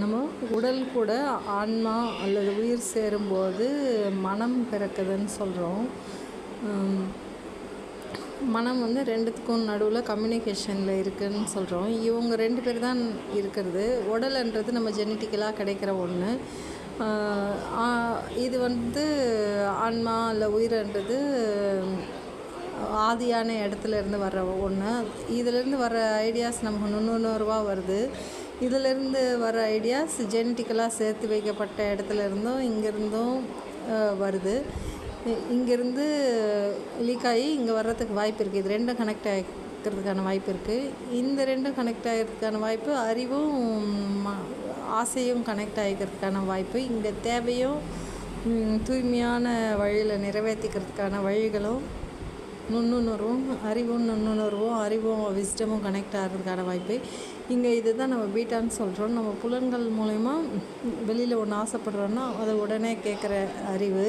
நம்ம உடல் கூட ஆன்மா அல்லது உயிர் சேரும்போது மனம் பிறக்குதுன்னு சொல்கிறோம் மனம் வந்து ரெண்டுத்துக்கும் நடுவில் கம்யூனிகேஷனில் இருக்குதுன்னு சொல்கிறோம் இவங்க ரெண்டு பேர் தான் இருக்கிறது. உடல்ன்றது நம்ம ஜெனட்டிக்கலாக கிடைக்கிற ஒன்று இது வந்து ஆன்மா இல்லை உயிர்ன்றது ஆதியான இடத்துல இருந்து வர்ற ஒன்று இதிலேருந்து வர ஐடியாஸ் நமக்கு நுண்ணுணர்வாக வருது. இதிலிருந்து வர ஐடியாஸ் ஜெனட்டிக்கலாக சேர்த்து வைக்கப்பட்ட இடத்துல இருந்தும் இங்கேருந்தும் வருது. இங்கேருந்து லீக் ஆகி இங்கே வர்றதுக்கு வாய்ப்பு இருக்குது இது ரெண்டும் கனெக்ட் ஆகிக்கிறதுக்கான வாய்ப்பு இருக்குது இந்த ரெண்டும் கனெக்ட் ஆகிறதுக்கான வாய்ப்பு அறிவும் ஆசையும் கனெக்ட் ஆகிக்கிறதுக்கான வாய்ப்பு இங்கே தேவையும் தூய்மையான வழியில் நிறைவேற்றிக்கிறதுக்கான வழிகளும் நுண்ணுணர்வும் அறிவும் நுண்ணுணர்வும் அறிவும் விஸ்டமும் கனெக்ட் ஆகிறதுக்கான வாய்ப்பு. இங்கே இது தான் நம்ம பீட்டான்னு சொல்கிறோம் நம்ம புலன்கள் மூலயமா வெளியில் ஒன்று ஆசைப்படுறோன்னா அதை உடனே கேட்குற அறிவு.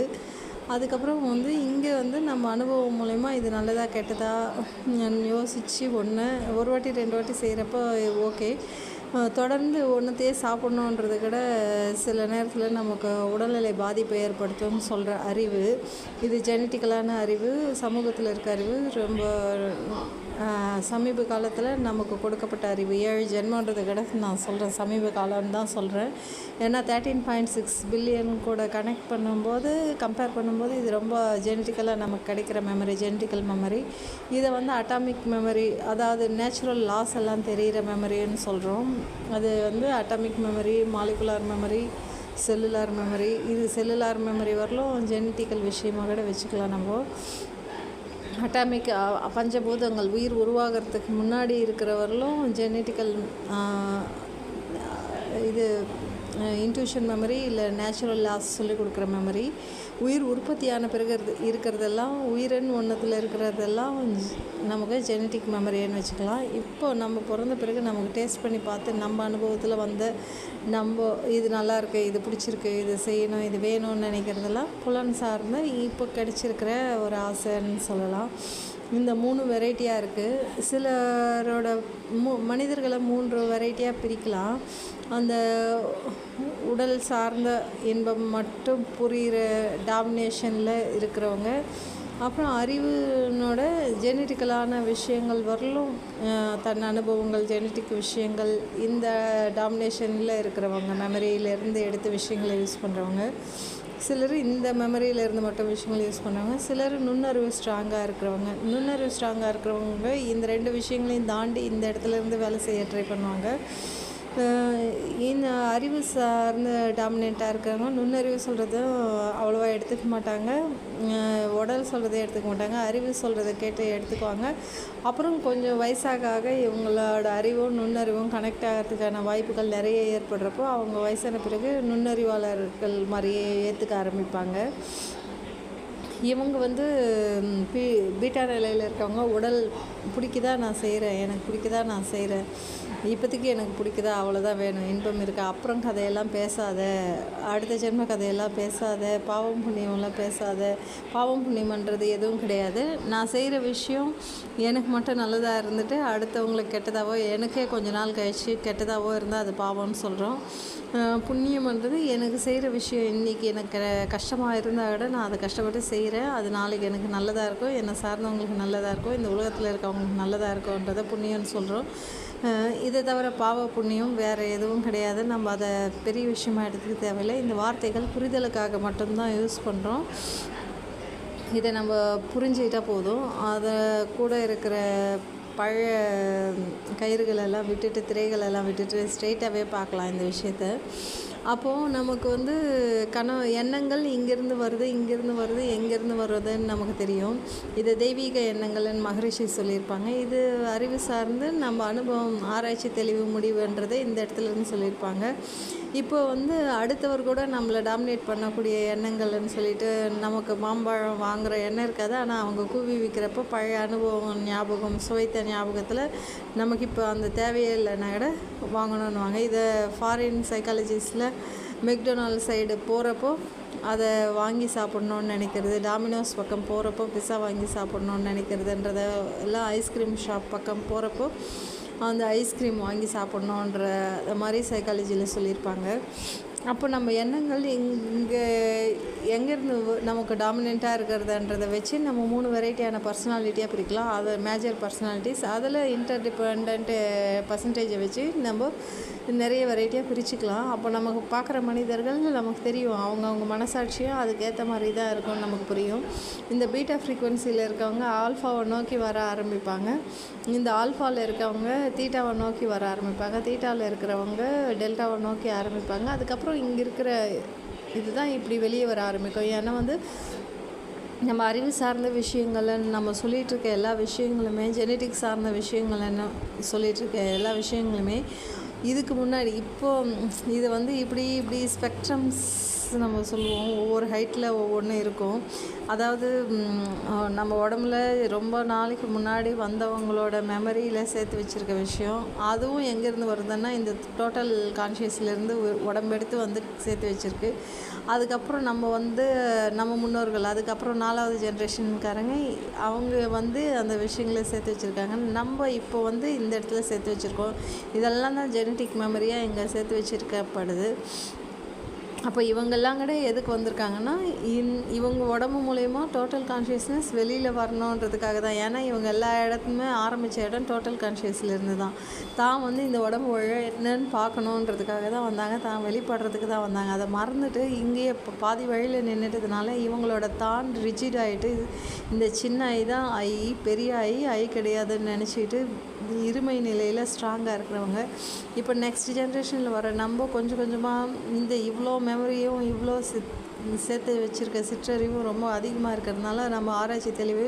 அதுக்கப்புறம் வந்து இங்கே வந்து நம்ம அனுபவம் மூலயமா இது நல்லதா கெட்டதா யோசித்து ஒன்று ஒரு வாட்டி ரெண்டு வாட்டி செய்கிறப்போ ஓகே. தொடர்ந்து ஒன்றுத்தையே சாப்பிட்ணுன்றது கூட சில நேரத்தில் நமக்கு உடல்நிலை பாதிப்பை ஏற்படுத்தும்னு சொல்கிற அறிவு இது ஜெனட்டிக்கலான அறிவு சமூகத்தில் இருக்க அறிவு ரொம்ப சமீப காலத்தில் நமக்கு கொடுக்கப்பட்ட அறிவு ஏழு ஜென்மன்றது கூட நான் சொல்கிறேன் சமீப காலம்னு தான் சொல்கிறேன் ஏன்னா தேர்ட்டீன் பாயிண்ட் சிக்ஸ் பில்லியன் கூட கனெக்ட் பண்ணும்போது கம்பேர் பண்ணும்போது இது ரொம்ப ஜெனட்டிக்கலாக நமக்கு கிடைக்கிற மெமரி ஜெனட்டிக்கல் மெமரி இதை வந்து அட்டாமிக் மெமரி அதாவது நேச்சுரல் லாஸ் எல்லாம் தெரிகிற மெமரின்னு சொல்கிறோம் அது வந்து atomic memory molecular memory cellular memory இது செல்லுலார் மெமரி வரலும் ஜெனட்டிக்கல் விஷயமாக கூட வச்சுக்கலாம் நம்ம. அட்டாமிக் பஞ்சபூதங்கள் உயிர் உருவாகிறதுக்கு முன்னாடி இருக்கிறவர்களும் ஜெனட்டிக்கல் இது இன்ட்யூஷன் மெமரி இல்லை நேச்சுரல் லாஸ் சொல்லிக் கொடுக்குற மெமரி உயிர் உற்பத்தியான பிறகு இருக்கிறதெல்லாம் உயிரன் ஒன்றத்தில் இருக்கிறதெல்லாம் நமக்கு ஜெனட்டிக் மெமரின்னு வச்சுக்கலாம். இப்போ நம்ம பிறந்த பிறகு நமக்கு டேஸ்ட் பண்ணி பார்த்து நம்ம அனுபவத்தில் வந்த நம்ம இது நல்லா இருக்குது இது பிடிச்சிருக்கு இது செய்யணும் இது வேணும்னு நினைக்கிறதெல்லாம் புலன் சார்ந்த இப்போ கிடைச்சிருக்கிற ஒரு ஆசைன்னு சொல்லலாம். இந்த மூணு வெரைட்டியாக இருக்குது சிலரோட மூ மனிதர்களை மூன்று வெரைட்டியாக பிரிக்கலாம். அந்த உடல் சார்ந்த இன்பம் மட்டும் புரிகிற டாமினேஷனில் இருக்கிறவங்க. அப்புறம் அறிவுனோட ஜெனட்டிக்கலான விஷயங்கள் வரலும் தன் அனுபவங்கள் ஜெனட்டிக் விஷயங்கள் இந்த டாமினேஷனில் இருக்கிறவங்க மெமரியிலேருந்து எடுத்த விஷயங்களை யூஸ் பண்ணுறவங்க சிலர் இந்த மெமரியில் இருந்து மட்டும் விஷயங்கள் யூஸ் பண்ணுவாங்க சிலர் நுண்ணறிவு ஸ்ட்ராங்காக இருக்கிறவங்க. நுண்ணறிவு ஸ்ட்ராங்காக இருக்கிறவங்க இந்த ரெண்டு விஷயங்களையும் தாண்டி இந்த இடத்துல இருந்து வேலை செய்ய ட்ரை பண்ணுவாங்க. இந்த அறிவு சார்ந்த டாமினேட்டாக இருக்கிறவங்க நுண்ணறிவு சொல்கிறதும் அவ்வளோவா எடுத்துக்க மாட்டாங்க. உடல் சொல்கிறத எடுத்துக்க மாட்டாங்க. அறிவு சொல்கிறத கேட்டு எடுத்துக்குவாங்க. அப்புறம் கொஞ்சம் வயசாக ஆக இவங்களோட அறிவும் நுண்ணறிவும் கனெக்ட் ஆகிறதுக்கான வாய்ப்புகள் நிறைய ஏற்படுறப்போ அவங்க வயசான பிறகு நுண்ணறிவாளர்கள் மாதிரியே ஏற்றுக்க ஆரம்பிப்பாங்க. இவங்க வந்து பீ பீட்டா நிலையில் இருக்கவங்க உடல் பிடிக்குதா நான் செய்கிறேன் எனக்கு பிடிக்குதா நான் செய்கிறேன் இப்போதைக்கு எனக்கு பிடிக்குதா? அவ்வளோதான் வேணும். இன்பம் இருக்கா. அப்புறம் கதையெல்லாம் பேசாத. அடுத்த ஜென்ம கதையெல்லாம் பேசாத. பாவம் புண்ணியம்லாம் பேசாத. பாவம் புண்ணியம்ன்றது எதுவும் கிடையாது. நான் செய்கிற விஷயம் எனக்கு மட்டும் நல்லதாக இருந்துட்டு அடுத்தவங்களுக்கு கெட்டதாவோ எனக்கே கொஞ்ச நாள் கழிச்சு கெட்டதாவோ இருந்தால் அது பாவம்னு சொல்கிறோம் புண்ணியம்ன்றது எனக்கு செய்கிற விஷயம் இன்றைக்கி எனக்கு கஷ்டமாக இருந்தால் விட நான் அதை கஷ்டப்பட்டு செய்கிறேன் அது நாளைக்கு எனக்கு நல்லதாக இருக்கும் என்னை சார்ந்தவங்களுக்கு நல்லதாக இருக்கும் இந்த உலகத்தில் இருக்கவங்களுக்கு நல்லதாக இருக்கும்ன்றதை புண்ணியம்னு சொல்கிறோம் இதை தவிர பாவ புண்ணியம் வேறு எதுவும் கிடையாது. நம்ம அதை பெரிய விஷயமாக எடுத்துக்க தேவையில்லை. இந்த வார்த்தைகள் புரிதலுக்காக மட்டும்தான் யூஸ் பண்ணுறோம் இதை நம்ம புரிஞ்சுக்கிட்டால் போதும். அதை கூட இருக்கிற பழைய கயிறுகளெல்லாம் விட்டுட்டு திரைகளெல்லாம் விட்டுட்டு ஸ்ட்ரெயிட்டாகவே பார்க்கலாம் இந்த விஷயத்த. அப்போது நமக்கு வந்து கனவு எண்ணங்கள் இங்கேருந்து வருது இங்கேருந்து வருது எங்கேருந்து வருதுன்னு நமக்கு தெரியும். இது தெய்வீக எண்ணங்கள்னு மகரிஷி சொல்லியிருப்பாங்க. இது அறிவு சார்ந்து நம்ம அனுபவம் ஆராய்ச்சி தெளிவு முடிவுன்றதை இந்த இடத்துல இருந்து சொல்லியிருப்பாங்க. இப்போ வந்து அடுத்தவர் கூட நம்மளை டாமினேட் பண்ணக்கூடிய எண்ணங்கள்னு சொல்லிட்டு நமக்கு மாம்பழம் வாங்குகிற எண்ணம் இருக்காது. ஆனால் அவங்க கூவி விற்கிறப்போ பழைய அனுபவம் ஞாபகம் சுவைத்த ஞாபகத்தில் நமக்கு இப்போ அந்த தேவையே இல்லைன்னா கூட வாங்கணும்னு வாங்க இதை ஃபாரின் சைக்காலஜிஸ்டில் மெக்டொனால்ட் சைடு போகிறப்போ அதை வாங்கி சாப்பிட்ணுன்னு நினைக்கிறது டாமினோஸ் பக்கம் போகிறப்போ பிஸா வாங்கி சாப்பிட்ணுன்னு நினைக்கிறதுன்றத எல்லாம் ஐஸ்கிரீம் ஷாப் பக்கம் போகிறப்போ அந்த ஐஸ்கிரீம் வாங்கி சாப்பிட்ணுன்ற மாதிரி சைக்காலஜியில் சொல்லியிருப்பாங்க. அப்போ நம்ம எண்ணங்கள் இங்கே எங்கேருந்து நமக்கு டாமினண்ட்டாக இருக்கிறதுன்றதை வச்சு நம்ம மூணு வெரைட்டியான பர்சனாலிட்டியாக பிரிக்கலாம். அது மேஜர் பர்சனாலிட்டிஸ் அதில் இன்டர் டிபெண்ட் பர்சன்டேஜை வச்சு நம்ம நிறைய வெரைட்டியாக பிரிச்சுக்கலாம். அப்போ நமக்கு பார்க்குற மனிதர்கள் நமக்கு தெரியும். அவங்கவுங்க மனசாட்சியும் அதுக்கேற்ற மாதிரி தான் இருக்கும்னு நமக்கு புரியும். இந்த பீட்டா ஃப்ரீக்குவென்சியில் இருக்கவங்க ஆல்ஃபாவை நோக்கி வர ஆரம்பிப்பாங்க. இந்த ஆல்ஃபாவில் இருக்கவங்க தீட்டாவை நோக்கி வர ஆரம்பிப்பாங்க. தீட்டாவில் இருக்கிறவங்க டெல்டாவை நோக்கி ஆரம்பிப்பாங்க. அதுக்கப்புறம் இங்கே இருக்கிற இதுதான் இப்படி வெளியே வர ஆரம்பிக்கும். ஏன்னா வந்து நம்ம அறிவு சார்ந்த விஷயங்களை நம்ம சொல்லிகிட்டு இருக்க எல்லா விஷயங்களுமே ஜெனட்டிக் சார்ந்த விஷயங்கள் என்ன சொல்லிகிட்டு இருக்க எல்லா விஷயங்களுமே இதுக்கு முன்னாடி இப்போது இது வந்து இப்படி இப்படி ஸ்பெக்ட்ரம்ஸ் நம்ம சொல்லுவோம். ஒவ்வொரு ஹைட்டில் ஒவ்வொன்று இருக்கும். அதாவது நம்ம உடம்புல ரொம்ப நாளைக்கு முன்னாடி வந்தவங்களோட மெமரியில் சேர்த்து வச்சுருக்க விஷயம். அதுவும் எங்கேருந்து வருதுன்னா இந்த டோட்டல் கான்ஷியஸ்லேருந்து உடம்பெடுத்து வந்து சேர்த்து வச்சுருக்கு. அதுக்கப்புறம் நம்ம வந்து நம்ம முன்னோர்கள் அதுக்கப்புறம் நாலாவது ஜென்ரேஷனுக்காரங்க அவங்க வந்து அந்த விஷயங்களை சேர்த்து வச்சுருக்காங்க. நம்ம இப்போ வந்து இந்த இடத்துல சேர்த்து வச்சுருக்கோம். இதெல்லாம் தான் ஜெனட்டிக் மெமரியாக இங்கே சேர்த்து வச்சுருக்கப்படுது. அப்போ இவங்கெல்லாம் கூட எதுக்கு வந்திருக்காங்கன்னா இன் இவங்க உடம்பு மூலயமா டோட்டல் கான்ஷியஸ்னஸ் வெளியில் வரணுன்றதுக்காக தான். ஏன்னா இவங்க எல்லா இடத்துமே ஆரம்பித்த இடம் டோட்டல் கான்ஷியஸ்லேருந்து தான். தான் வந்து இந்த உடம்பு என்னன்னு பார்க்கணுன்றதுக்காக தான் வந்தாங்க. தான் வெளிப்படுறதுக்கு தான் வந்தாங்க. அதை மறந்துட்டு இங்கேயே இப்போ பாதி வழியில் நின்றுட்டதுனால இவங்களோட தான் ரிஜிட் ஆகிட்டு இந்த சின்ன ஐ தான் ஐ பெரிய ஐ ஐ கிடையாதுன்னு நினச்சிட்டு இருமை நிலையில் ஸ்ட்ராங்காக இருக்கிறவங்க. இப்போ நெக்ஸ்ட் ஜென்ரேஷனில் வர நம்ம கொஞ்சம் கொஞ்சமாக இந்த இவ்வளோ மெமரியும் இவ்வளோ சித் சேர்த்து வச்சுருக்க சிற்றறிவும் ரொம்ப அதிகமாக இருக்கிறதுனால நம்ம ஆராய்ச்சி தெளிவு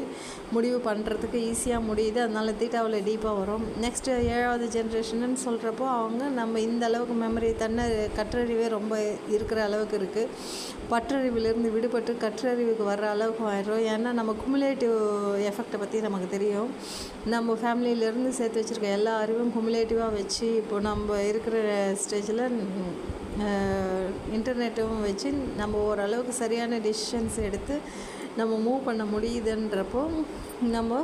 முடிவு பண்ணுறதுக்கு ஈஸியாக முடியுது. அதனால் தீட்டாவில் டீப்பாக வரும். நெக்ஸ்ட்டு ஏழாவது ஜென்ரேஷன்னு சொல்கிறப்போ அவங்க நம்ம இந்த அளவுக்கு மெமரி தன்னை கற்றறிவே ரொம்ப இருக்கிற அளவுக்கு இருக்குது பற்றறிவிலிருந்து விடுபட்டு கற்றறிவுக்கு வர்ற அளவுக்கு ஆயிடும் ஏன்னா நம்ம குமுலேட்டிவ் எஃபெக்டை பற்றி நமக்கு தெரியும். நம்ம ஃபேமிலியிலேருந்து சேர்த்து வச்சுருக்க எல்லா அறிவும் குமுலேட்டிவாக வச்சு இப்போ நம்ம இருக்கிற ஸ்டேஜில் இன்டர்நெட்டும் வச்சு நம்ம ஓரளவுக்கு சரியான டிசிஷன்ஸ் எடுத்து நம்ம மூவ் பண்ண முடியுதுன்றப்போ நம்ம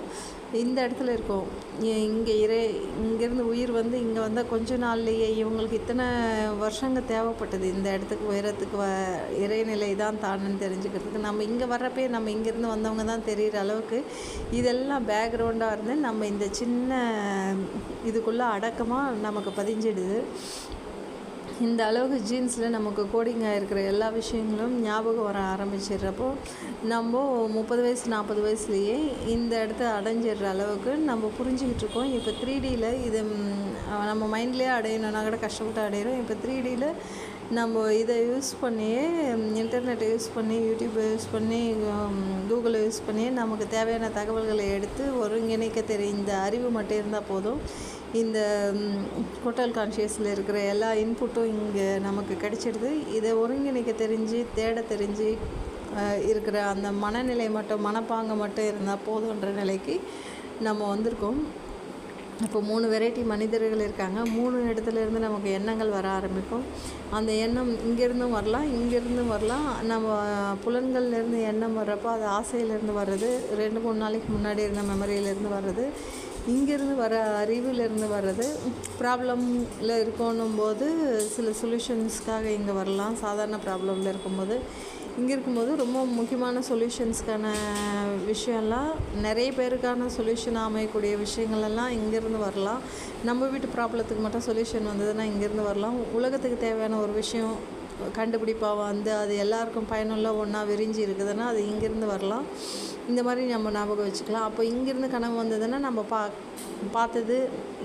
இந்த இடத்துல இருக்கோம். இங்கே இறை இங்கேருந்து உயிர் வந்து இங்கே வந்தால் கொஞ்ச நாள்லேயே இவங்களுக்கு இத்தனை வருஷங்கள் தேவைப்பட்டது. இந்த இடத்துக்கு உயரத்துக்கு வ இறைநிலை தான் தானுன்னு தெரிஞ்சுக்கிறதுக்கு நம்ம இங்கே வர்றப்பே நம்ம இங்கேருந்து வந்தவங்க தான் தெரிகிற அளவுக்கு இதெல்லாம் பேக்ரவுண்டாக இருந்து நம்ம இந்த சின்ன இதுக்குள்ளே அடக்கமாக நமக்கு பதிஞ்சிடுது. இந்த அளவுக்கு ஜீன்ஸில் நமக்கு கோடிங்காக இருக்கிற எல்லா விஷயங்களும் ஞாபகம் வர ஆரம்பிச்சிடுறப்போ நம்ம முப்பது வயசு நாற்பது வயசுலேயே இந்த இடத்த அடைஞ்சிடுற அளவுக்கு நம்ம புரிஞ்சுக்கிட்டு இருக்கோம். இப்போ த்ரீ டியில் இது நம்ம மைண்ட்லேயே அடையணும்னா கூட கஷ்டப்பட்டு அடையிறோம். இப்போ த்ரீ டியில் நம்ம இதை யூஸ் பண்ணியே இன்டர்நெட்டை யூஸ் பண்ணி யூடியூப்பை யூஸ் பண்ணி கூகுளை யூஸ் பண்ணி நமக்கு தேவையான தகவல்களை எடுத்து ஒருங்கிணைக்க தெரிந்த அறிவு மட்டும் இருந்தால் போதும். இந்த ஹோட்டல் கான்ஷியஸில் இருக்கிற எல்லா இன்புட்டும் இங்கே நமக்கு கிடைச்சிடுது. இதை ஒருங்கிணைக்க தெரிஞ்சு தேட தெரிஞ்சு இருக்கிற அந்த மனநிலை மட்டும் மனப்பாங்க மட்டும் இருந்தால் போதுன்ற நிலைக்கு நம்ம வந்திருக்கோம். இப்போ மூணு வெரைட்டி மனிதர்கள் இருக்காங்க. மூணு இடத்துலேருந்து நமக்கு எண்ணங்கள் வர ஆரம்பிக்கும். அந்த எண்ணம் இங்கேருந்தும் வரலாம் இங்கேருந்தும் வரலாம். நம்ம புலன்கள்லேருந்து எண்ணம் வர்றப்போ அது ஆசையிலேருந்து வர்றது. ரெண்டு மூணு நாளைக்கு முன்னாடி இருந்த மெமரியிலேருந்து வர்றது. இங்கேருந்து வர அறிவிலிருந்து வர்றது ப்ராப்ளமில் இருக்கணும் போது சில சொல்யூஷன்ஸ்க்காக இங்கே வரலாம். சாதாரண ப்ராப்ளமில் இருக்கும்போது. இங்கே இருக்கும்போது ரொம்ப முக்கியமான சொல்யூஷன்ஸ்க்கான விஷயம்லாம் நிறைய பேருக்கான சொல்யூஷன் அமையக்கூடிய விஷயங்களெல்லாம் இங்கேருந்து வரலாம். நம்ம வீட்டு ப்ராப்ளத்துக்கு மட்டும் சொல்யூஷன் வந்ததுன்னா இங்கேருந்து வரலாம். உலகத்துக்கு தேவையான ஒரு விஷயம் கண்டுபிடிப்பாக வந்து அது எல்லாருக்கும் பயனுள்ள ஒன்றா விரிஞ்சு இருக்குதுன்னா அது இங்கேருந்து வரலாம். இந்த மாதிரி நம்ம ஞாபகம் வச்சுக்கலாம். அப்போ இங்கேருந்து கனவு வந்ததுன்னா நம்ம பா பார்த்தது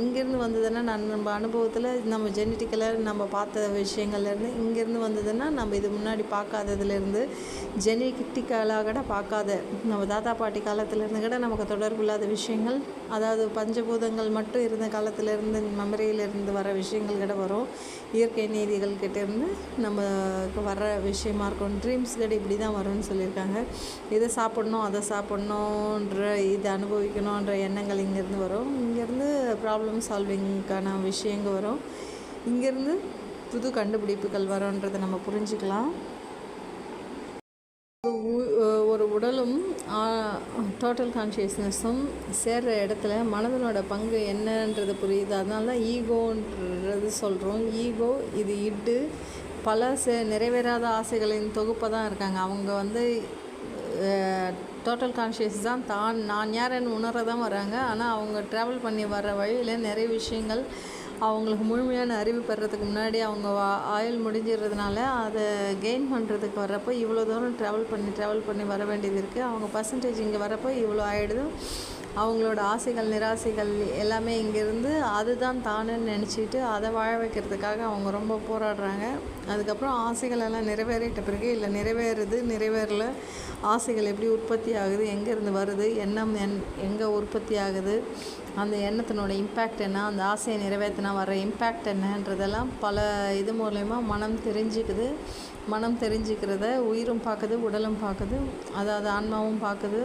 இங்கேருந்து வந்ததுன்னா நான் நம்ம அனுபவத்தில் நம்ம ஜெனட்டிக்கலாக நம்ம பார்த்த விஷயங்கள்லேருந்து இங்கேருந்து வந்ததுன்னா நம்ம இது முன்னாடி பார்க்காததுலேருந்து ஜெனட்டிக்கலாக கூட பார்க்காத நம்ம தாத்தா பாட்டி காலத்துலேருந்து கூட நமக்கு தொடர்பு இல்லாத விஷயங்கள் அதாவது பஞ்சபூதங்கள் மட்டும் இருந்த காலத்துலேருந்து மெமரியிலேருந்து வர விஷயங்கள் கூட வரும். இயற்கை நீதிகள் கிட்டேருந்து நமக்கு வர விஷயமா இருக்கும் ட்ரீம்ஸ் இப்படி தான் வரும்னு சொல்லியிருக்காங்க. இதை சாப்பிட்ணும் அதை சாப்பிட்ணுன்ற இதை அனுபவிக்கணுன்ற எண்ணங்கள் இங்கேருந்து வரும். இங்கேருந்து ப்ராப்ளம் சால்விங்க்கான விஷயங்கள் வரும். இங்கேருந்து புது கண்டுபிடிப்புகள் வரும்ன்றதை நம்ம புரிஞ்சுக்கலாம். ஒரு உடலும் டோட்டல் கான்ஷியஸ்னஸும் சேர்கிற இடத்துல மனதனோட பங்கு என்னன்றது புரியுது. அதனால தான் ஈகோன்றது சொல்கிறோம் ஈகோ இது இட்டு பல சே நிறைவேறாத ஆசைகளின் தொகுப்பை தான் இருக்காங்க. அவங்க வந்து டோட்டல் கான்ஷியஸ் தான் தான் நான் யாருன்னு உணர தான் வராங்க. ஆனால் அவங்க ட்ராவல் பண்ணி வர்ற வழியில் நிறைய விஷயங்கள் அவங்களுக்கு முழுமையான அறிவு பெறதுக்கு முன்னாடி அவங்க வா- ஆயுள் முடிஞ்சிடுறதுனால அதை கெயின் பண்ணுறதுக்கு வர்றப்போ இவ்வளோ தூரம் ட்ராவல் பண்ணி ட்ராவல் பண்ணி வர வேண்டியது இருக்குது அவங்க பர்சன்டேஜ் இங்கே வரப்போ இவ்வளோ ஆகிடுது அவங்களோட ஆசைகள் நிராசைகள் எல்லாமே இங்கேருந்து அதுதான் தானுன்னு நினச்சிட்டு அதை வாழ வைக்கிறதுக்காக அவங்க ரொம்ப போராடுறாங்க. அதுக்கப்புறம் ஆசைகள் எல்லாம் நிறைவேறிட்ட பிறகு இல்லை நிறைவேறுது நிறைவேறல. ஆசைகள் எப்படி உற்பத்தி ஆகுது எங்கேருந்து வருது எண்ணம் என் எங்கே உற்பத்தி ஆகுது அந்த எண்ணத்தினோட இம்பேக்ட் என்ன அந்த ஆசையை நிறைவேற்றினா வர இம்பேக்ட் என்னன்றதெல்லாம் பல இது மூலயமா மனம் தெரிஞ்சுக்குது. மனம் தெரிஞ்சுக்கிறத உயிரும் பார்க்குது உடலும் பார்க்குது அதாவது ஆன்மாவும் பார்க்குது.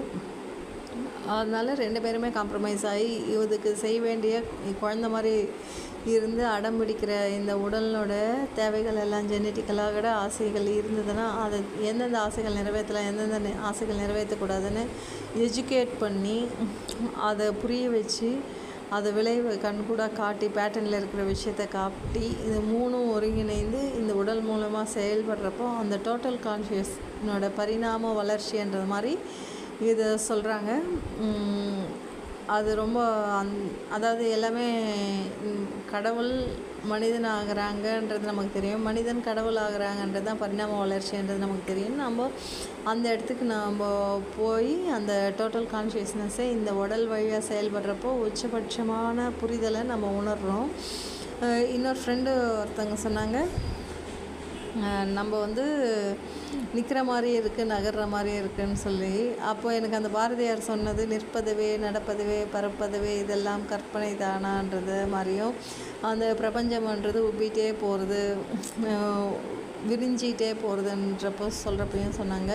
அதனால் ரெண்டு பேருமே காம்ப்ரமைஸ் ஆகி இதுக்கு செய்ய வேண்டிய குழந்த மாதிரி இருந்து அடம் பிடிக்கிற இந்த உடலோட தேவைகள் எல்லாம் ஜெனட்டிக்கலாக ஆசைகள் இருந்ததுன்னா அதை எந்தெந்த ஆசைகள் நிறைவேற்றலாம் எந்தெந்த ஆசைகள் நிறைவேற்றக்கூடாதுன்னு எஜுகேட் பண்ணி அதை புரிய வச்சு அதை விளைவு கண்கூடாக காட்டி பேட்டர்னில் இருக்கிற விஷயத்த காட்டி இது மூணும் ஒருங்கிணைந்து இந்த உடல் மூலமாக செயல்படுறப்போ அந்த டோட்டல் கான்ஷியஸ்னோட பரிணாம வளர்ச்சின்றது மாதிரி இதை சொல்கிறாங்க அது ரொம்ப அந் அதாவது எல்லாமே கடவுள் மனிதன் ஆகிறாங்கன்றது நமக்கு தெரியும். மனிதன் கடவுள் ஆகுறாங்கன்றது தான் பரிணாம வளர்ச்சின்றது நமக்கு தெரியும். நம்ம அந்த இடத்துக்கு நம்ம போய் அந்த டோட்டல் கான்ஷியஸ்னஸை இந்த உடல் வழியாக செயல்படுறப்போ உச்சபட்சமான புரிதலை நம்ம உணர்கிறோம் இன்னொரு ஃப்ரெண்டு ஒருத்தவங்க சொன்னாங்க. நம்ம வந்து நிற்கிற மாதிரியே இருக்குது நகர்ற மாதிரியே இருக்குன்னு சொல்லி அப்போ எனக்கு அந்த பாரதியார் சொன்னது நிற்பதுவே நடப்பதுவே பறப்பதுவே இதெல்லாம் கற்பனை தானான்றது மாதிரியும் அந்த பிரபஞ்சம்ன்றது உப்பிட்டே போகிறது விரிஞ்சிகிட்டே போகிறதுன்றப்போ சொல்கிறப்பையும் சொன்னாங்க.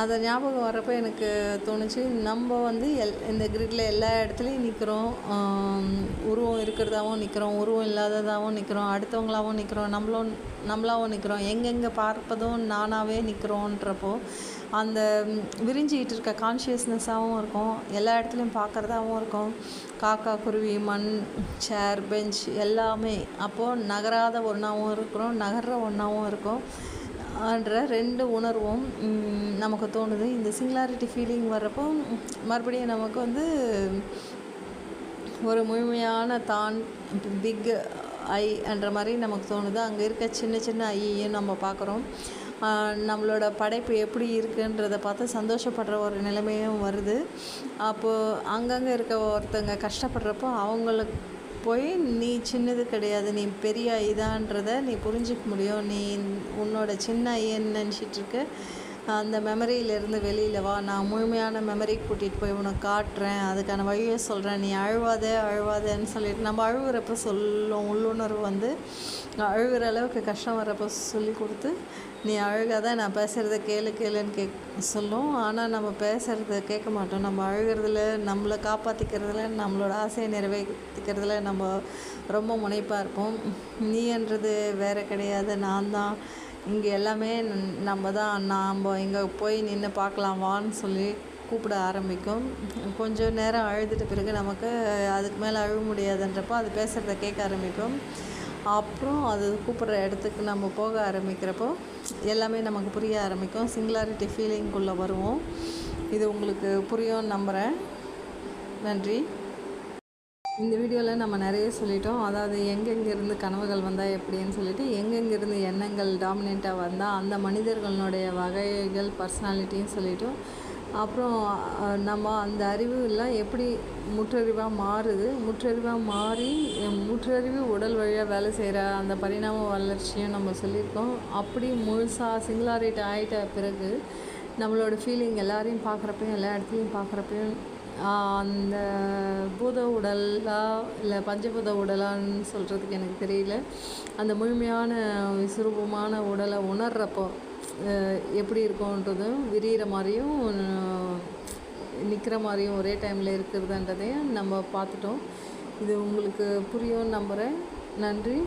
அதை ஞாபகம் வர்றப்போ எனக்கு தோணுச்சு நம்ம வந்து எல் இந்த கிரிட்டில் எல்லா இடத்துலையும் நிற்கிறோம் உருவம் இருக்கிறதாவும் நிற்கிறோம் உருவம் இல்லாததாகவும் நிற்கிறோம் அடுத்தவங்களாகவும் நிற்கிறோம் நம்மளும் நம்மளாகவும் நிற்கிறோம் எங்கெங்கே பார்ப்பதும் நானாகவே நிற்கிறோன்றப்போ அந்த விரிஞ்சிக்கிட்டு இருக்க கான்ஷியஸ்னஸாகவும் இருக்கும் எல்லா இடத்துலையும் பார்க்குறதாகவும் இருக்கும். காக்கா குருவி மண் சேர் பெஞ்ச் எல்லாமே அப்போது நகராத ஒன்றாவும் இருக்கிறோம் நகர்ற ஒன்றாவும் இருக்கும். என்ற ரெண்டு உணர்வும் நமக்கு தோணுது. இந்த சிங்குலாரிட்டி ஃபீலிங் வர்றப்போ மறுபடியும் நமக்கு வந்து ஒரு முழுமையான தான் பிக் ஐ என்ற மாதிரி நமக்கு தோணுது. அங்கே இருக்க சின்ன சின்ன ஐயையும் நம்ம பார்க்குறோம். நம்மளோட படைப்பு எப்படி இருக்குன்றத பார்த்து சந்தோஷப்படுற ஒரு நிலைமையும் வருது. அப்போது அங்கங்கே இருக்க ஒருத்தங்க கஷ்டப்படுறப்போ அவங்களுக்கு போய் நீ சின்னது கிடையாது நீ பெரிய இதான்றதை நீ புரிஞ்சிக்க முடியும். நீ உன்னோட சின்ன ஐயன்னு நினச்சிட்ருக்க அந்த மெமரியிலேருந்து வெளியில் வா. நான் முழுமையான மெமரிக்கு கூட்டிகிட்டு போய் உனக்கு காட்டுறேன். அதுக்கான வழியை சொல்கிறேன் நீ அழுவாத அழுவாதன்னு சொல்லிட்டு நம்ம அழுகிறப்ப சொல்லும் உள்ளுணர்வு வந்து அழுகிற அளவுக்கு கஷ்டம் வர்றப்போ சொல்லி கொடுத்து நீ அழுகாத நான் பேசுகிறத கேளு கேளுன்னு கேக் சொல்லும். ஆனால் நம்ம பேசுகிறத கேட்க மாட்டோம். நம்ம அழுகிறதுல நம்மளை காப்பாற்றிக்கிறதுல நம்மளோட ஆசையை நிறைவேற்றிக்கிறதுல நம்ம ரொம்ப முனைப்பாக இருப்போம். நீன்றது வேறு கிடையாது. நான் தான். இங்கே எல்லாமே நம்ம தான். நாம் இங்கே போய் நின்று பார்க்கலாம் வான்னு சொல்லி கூப்பிட ஆரம்பிக்கும். கொஞ்சம் நேரம் அழுதுட்டு பிறகு நமக்கு அதுக்கு மேலே அழுக முடியாதுன்றப்போ அது பேசுகிறத கேட்க ஆரம்பிக்கும் அப்புறம் அது கூப்பிட்ற இடத்துக்கு நம்ம போக ஆரம்பிக்கிறப்போ எல்லாமே நமக்கு புரிய ஆரம்பிக்கும். சிங்குலாரிட்டி ஃபீலிங்குள்ளே வருவோம். இது உங்களுக்கு புரியும்னு நம்புகிறேன் நன்றி. இந்த வீடியோவில் நம்ம நிறைய சொல்லிட்டோம். அதாவது எங்கெங்கேருந்து கனவுகள் வந்தால் எப்படின்னு சொல்லிட்டு எங்கெங்கேருந்து எண்ணங்கள் டாமினேட்டாக வந்தால் அந்த மனிதர்களுடைய வகைகள் பர்சனாலிட்டின்னு சொல்லிட்டோம் அப்புறம் நம்ம அந்த அறிவு எல்லாம் எப்படி முற்றறிவாக மாறுது? முற்றறிவாக மாறி முற்றறிவு உடல் வழியாக வேலை செய்கிற அந்த பரிணாம வளர்ச்சியும் நம்ம சொல்லியிருக்கோம். அப்படி முழுசாக சிங்குலாரிட்டி ஆகிட்ட பிறகு நம்மளோட ஃபீலிங் எல்லாரையும் பார்க்குறப்பையும் எல்லா இடத்துலையும் பார்க்குறப்பையும் அந்த பூத உடலா இல்லை பஞ்சபூத உடலான்னு சொல்கிறதுக்கு எனக்கு தெரியல. அந்த முழுமையான விசுரூபமான உடலை உணர்றப்போ எப்படி இருக்கும்ன்றதும் விரிகிற மாதிரியும் நிற்கிற மாதிரியும் ஒரே டைமில் இருக்கிறதுன்றதையும் நம்ம பார்த்துட்டோம். இது உங்களுக்கு புரியும்னு நம்புகிறேன் நன்றி.